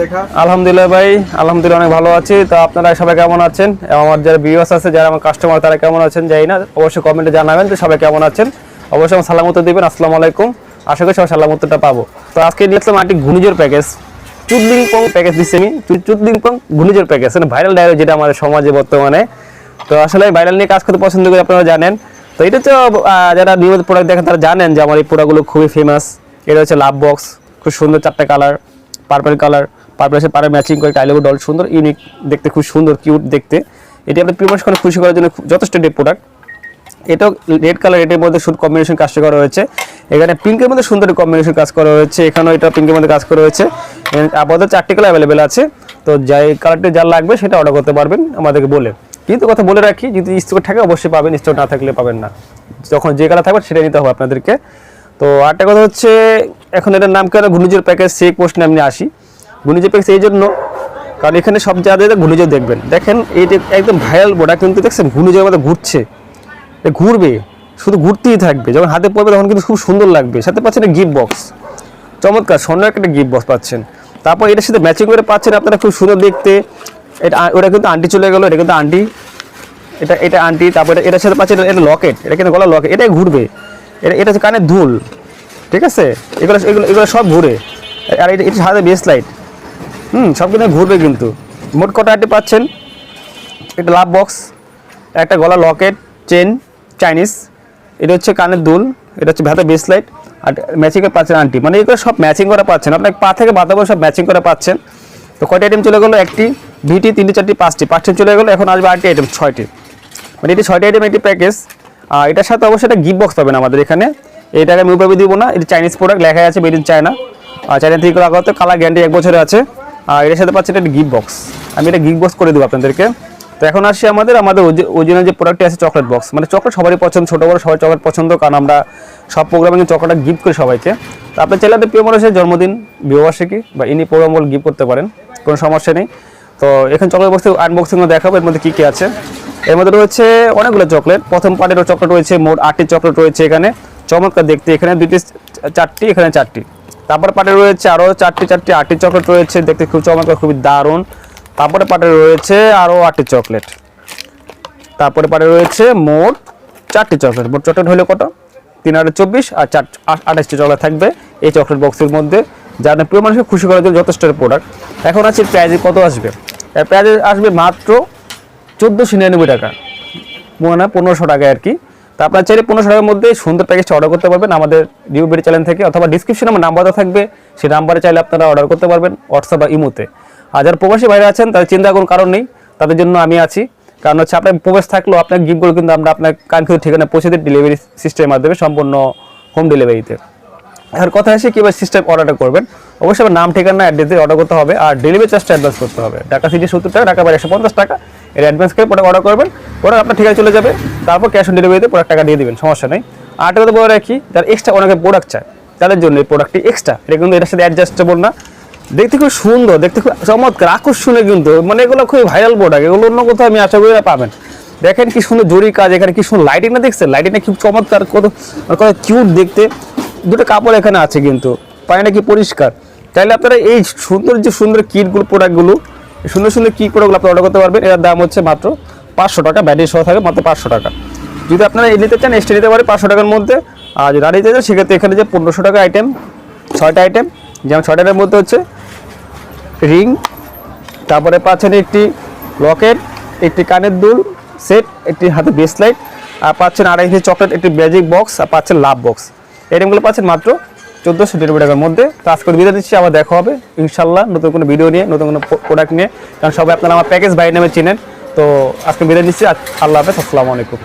দেখা। আলহামদুলিল্লাহ ভাই, আলহামদুলিল্লাহ অনেক ভালো আছি। তো আপনারা সবাই কেমন আছেন? আমার যারা আছে, যারা আমার কাস্টমার তারা কেমন আছেন অবশ্যই কমেন্টে জানাবেন সবাই কেমন আছেন। অবশ্যই আসসালামু আলাইকুম। আশা করি পাবো। তো আজকে প্যাকেজ প্যাকেজ আমি। প্যাকেজ মানে ভাইরাল যেটা আমাদের সমাজে বর্তমানে। তো আসলে ভাইরাল নিয়ে কাজ করতে পছন্দ করি, আপনারা জানেন। তো এটা তো যারা নিয়মিত প্রোডাক্ট দেখেন, তারা জানেন যে আমার এই প্রোডাক্টগুলো খুবই ফেমাস এটা হচ্ছে লাভ বক্স খুব সুন্দর চারটে কালার পার্পল কালার পার্পল সাথে পারে ম্যাচিং করে টাইলেগো ডল সুন্দর ইউনিক দেখতে খুব সুন্দর কিউট দেখতে। এটি আপনি প্রিমাস করে খুশি করার জন্য যথেষ্ট ডে প্রোডাক্ট এটাও রেড কালার এটার মধ্যে শুট কম্বিনেশন কাজটা করা হয়েছে। এখানে পিঙ্কের মধ্যে সুন্দর কম্বিনেশন কাজ করা হয়েছে। এখানেও এটা পিঙ্কের মধ্যে কাজ করা হয়েছে। আপাতত চারটি কালার অ্যাভেলেবেল আছে। তো যাই কালারটি যা লাগবে সেটা অর্ডার করতে পারবেন আমাদেরকে বলে। কিন্তু কথা বলে রাখি, যদি স্টক থাকে অবশ্যই পাবেন স্টক না থাকলে পাবেন না। যখন যে কালার থাকবে সেটা নিতে হবে আপনাদেরকে। তো আরেকটা কথা হচ্ছে, এখন এটার নাম কেন ঘূর্ণিঝড় প্যাকেজ? সেই কোশ্চেন আমি আসি। ঘূর্ণিঝড় প্যাকেজ এই জন্য, কারণ এখানে সব জায়গায় ঘূর্ণিঝড় দেখবেন। দেখেন এইটা একদম ভাইরাল বোর্ডা কিন্তু দেখছেন, ঘূর্ণিঝড়ের মধ্যে ঘুরছে। ঘুরবে, শুধু ঘুরতেই থাকবে। যখন হাতে পড়বে তখন কিন্তু খুব সুন্দর লাগবে। সাথে পাচ্ছেন একটা গিফট বক্স চমৎকার স্বর্ণ একটা গিফট বক্স পাচ্ছেন। তারপর এটার সাথে ম্যাচিং করে পাচ্ছেন আপনারা, খুব সুন্দর দেখতে। এটা ওটা কিন্তু আন্টি চলে গেলো, এটা কিন্তু আন্টি এটা এটা আন্টি তারপরে এটার সাথে পাচ্ছেন এটা লকেট এটা কিন্তু গলা লকেট এটাই ঘুরবে। এটা এটা হচ্ছে কানের দুল ঠিক আছে? এগুলো এগুলো এগুলো সব ঘুরে। আর এটা এটা হাতে বেস লাইট হুম, সব কিন্তু ঘুরবে কিন্তু। মোট কটা আন্টি পাচ্ছেন? এটা লাভ বক্স একটা গলা লকেট চেন চাইনিজ এটা হচ্ছে কানের দুল এটা হচ্ছে ভেতর বেস লাইট আর ম্যাচিং করে পাচ্ছেন আন্টি। মানে এগুলো সব ম্যাচিং করে পাচ্ছেন। আপনার পা থেকে বাতা করে সব ম্যাচিং করে পাচ্ছেন। তো কয়টা আইটেম চলে গেলো? একটি ভিটি তিনটি, চারটি, পাঁচটি। পাঁচটি চলে গেলো, এখন আসবে আটটি আইটেম ছয়টি। মানে এটি ছয়টি আইটেম একটি প্যাকেজ এটার সাথে অবশ্যই একটা গিফট বক্স পাবেন আমাদের এখানে। এইটাকে আমি উপরে দিব না, এটা চাইনিজ প্রোডাক্ট লেখা আছে মেড ইন চায়না আর চায়না থেকে লাগা হতে কালার গ্যারান্টি এক বছরে আছে। আর এটার সাথে পাচ্ছেন একটা গিফট বক্স আমি এটা গিফট বক্স করে দেবো আপনাদেরকে। তো এখন আসছি আমাদের আমাদের ওরিজিনাল যে প্রোডাক্টটি আছে চকলেট বক্স মানে চকলেট সবারই পছন্দ, ছোটো, বড়ো সবাই চকলেট পছন্দ, কারণ আমরা সব প্রোগ্রামে চকলেটটা গিফট করি সবাইকে। তো আপনার প্রিয় মানুষের জন্মদিন, বিবাহবার্ষিকী, বা ইনি প্রোগ্রাম বলে গিফট করতে পারেন, কোনো সমস্যা নেই। তো এখানে চকলেট বক্সে আনবক্সিং দেখাবো, এর মধ্যে কী কী আছে। এর মধ্যে রয়েছে অনেকগুলো চকলেট। প্রথম পার্টেরও চকলেট রয়েছে, মোট আটটি চকলেট রয়েছে এখানে। চমৎকার দেখতে, এখানে দুইটি, চারটি, এখানে চারটি। তারপরে পার্টে রয়েছে আরও চারটি চারটি, আটটি চকলেট রয়েছে, দেখতে খুব চমৎকার, খুবই দারুণ। তারপরে পার্টে রয়েছে আরও আটটি চকলেট। তারপরে পারে রয়েছে মোট চারটি চকলেট। মোট চকলেট হলে কত? তিন আটে চব্বিশ আর চার আঠাশটি চকলেট থাকবে এই চকলেট বক্সের মধ্যে। যা না প্রিয় মানুষকে খুশি করার জন্য যথেষ্ট প্রোডাক্ট এখন আছে প্রাইজে কত আসবে? প্রাইজে আসবে মাত্র চোদ্দোশো নিরানব্বই টাকা। মনে হয় পনেরোশো টাকায় আর কি। তা আপনার চাইলে পনেরোশো টাকার মধ্যে সুন্দর প্যাকেজটা অর্ডার করতে পারবেন আমাদের নিউ বেরি চ্যানেল থেকে, অথবা ডিসক্রিপশনে আমার নাম্বার দেওয়া থাকবে, সেই নাম্বারে চাইলে আপনারা অর্ডার করতে পারবেন হোয়াটসঅ্যাপ বা ইমোতে। আর যারা প্রবাসী বাইরে আছেন, তাদের চিন্তা কোনো কারণ নেই, তাদের জন্য আমি আছি। কারণ হচ্ছে আপনার প্রবেশ থাকলেও আপনার গিফটগুলো কিন্তু আমরা আপনার কাঙ্ক্ষিত ঠিকানা পৌঁছে দিই ডেলিভারি সিস্টেমের মাধ্যমে সম্পূর্ণ হোম ডেলিভারিতে আর কথা এসে কীভাবে সিস্টেম অর্ডারটা করবেন অবশ্যই আমার নাম, ঠিকানা অ্যাড্রেস দিয়ে অর্ডার করতে হবে আর ডেলিভারি চার্জটা অ্যাডভান্স করতে হবে। ঢাকা সিটি সত্তর টাকা, ঢাকা বাইরে একশো পঞ্চাশ টাকা। এর অ্যাডভান্স করে প্রোডাক্ট অর্ডার করবেন প্রোডাক্ট আপনার ঠিকানা চলে যাবে। তারপর ক্যাশ অন ডেলিভারিতে প্রোডাক্ট টাকা দিয়ে দেবেন, সমস্যা নেই। আর একটা কথা বলে রাখি, যারা এক্সট্রা অনেকে প্রোডাক্ট চায়, তাদের জন্য এই প্রোডাক্টটি এক্সট্রা এটা কিন্তু এটার সাথে অ্যাডজাস্টেবল না। দেখতে খুব সুন্দর, দেখতে খুব চমৎকার, আকর্ষণীয় কিন্তু। মানে এগুলো খুবই ভাইরাল প্রোডাক্ট এগুলো অন্য কোথাও আমি আশা করি না পাবেন। দেখেন কি সুন্দর জরি কাজ, এখানে কি সুন্দর লাইটিং না দেখছেন? লাইটিংটা খুব চমৎকার, কত কত কিউট দেখতে। দুটো কাপড় এখানে আছে কিন্তু পানিটা কি পরিষ্কার? তাহলে আপনারা এই সুন্দর যে সুন্দর কিটগুলো প্রোডাক্টগুলো সুন্দর সুন্দর কিট প্রোডাক্টগুলো আপনি অর্ডার করতে পারবেন। এর দাম হচ্ছে মাত্র পাঁচশো টাকা, ব্যাটারি সহ থাকে মাত্র পাঁচশো টাকা। যদি আপনারা এই নিতে চান এক্সট্রা নিতে পারে পাঁচশো টাকার মধ্যে। আর যদি আর নিতে চান, সেক্ষেত্রে এখানে যে পনেরোশো টাকা আইটেম ছয়টা আইটেম যেমন ছয়টার মধ্যে হচ্ছে রিং তারপরে পাচ্ছেন একটি লকেট একটি কানের দুল সেট একটি হাতে ব্রেসলাইট আর পাচ্ছেন আড়াই চকলেট একটি ম্যাজিক বক্স আর পাচ্ছেন লাভ বক্স আইটেমগুলো পাচ্ছেন মাত্র চোদ্দোশো নিরানব্বই টাকার মধ্যে। তো আজকে বিদায় দিচ্ছি, আবার দেখা হবে। ইনশাল্লাহ নতুন কোনো ভিডিও নিয়ে, নতুন কোনো প্রোডাক্ট নিয়ে। কারণ সবাই আপনারা আমার প্যাকেজ বাইরে নামে চিনেন। তো আজকে বিদায় দিচ্ছি আল্লাহ হাফেজ, আসসালামু আলাইকুম।